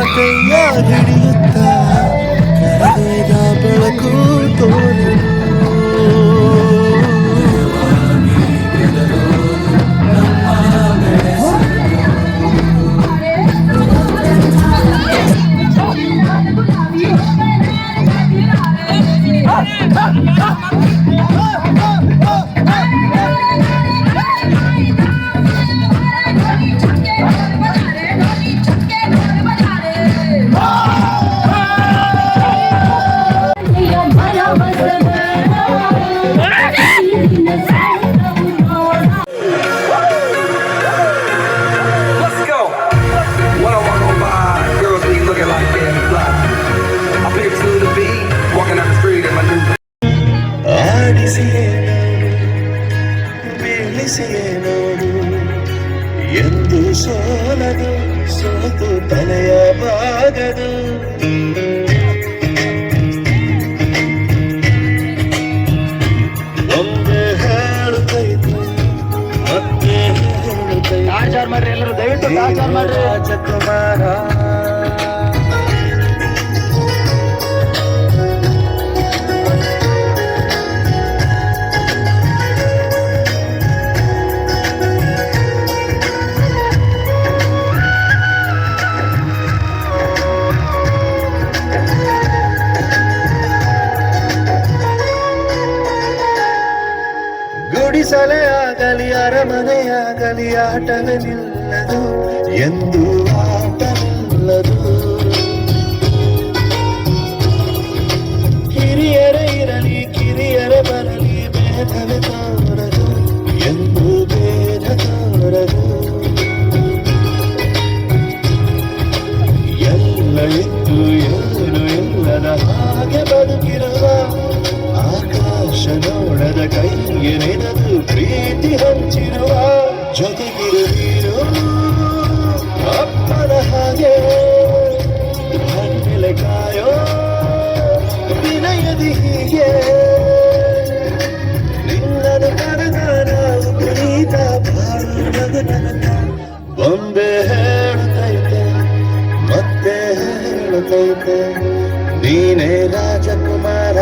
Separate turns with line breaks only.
Mataya, hiriyata ಬೆಳೆಸಿಯೇ ನೋಡು ಬೆಳೆಸಿಯೇ ನಾನು ಎಂದು ಸೋಲದು ಸೋತು ತಲೆಯ ಬಾಗದು ಒಮ್ಮೆ ಹೇಳುತ್ತೈತು ಮತ್ತೆ ಹೇಳುತ್ತೈತು
ಮಾಡ್ರಿ ಎಲ್ಲರೂ ದಯವಿಟ್ಟು ಮಾಡ್ರಿ.
ರಾಜಕುಮಾರ. ಗುಡಿಸಲೇ ಆಗಲಿ ಅರಮನೆಯಾಗಲಿ ಆಟಗಳಿಲ್ಲದು ಎಂದು ಗೆರೆದದು ಪ್ರೀತಿ ಹಂಚಿರುವ ಜೊತೆಗಿರು ಅಪ್ಪನ ಹಾಗೆ ಹಣ್ಣೆಲೆ ಕಾಯೋ ವಿನಯದಿ ಹೀಗೆ. ನಿನ್ನನು ಕರೆದ ಪ್ರೀತ ಬಾಳುವುದು ಬೊಂಬೆ ಹೇಳುತ್ತೈತೆ, ಮತ್ತೆ ಹೇಳುತ್ತೈತೆ, ನೀನೇ ರಾಜಕುಮಾರ.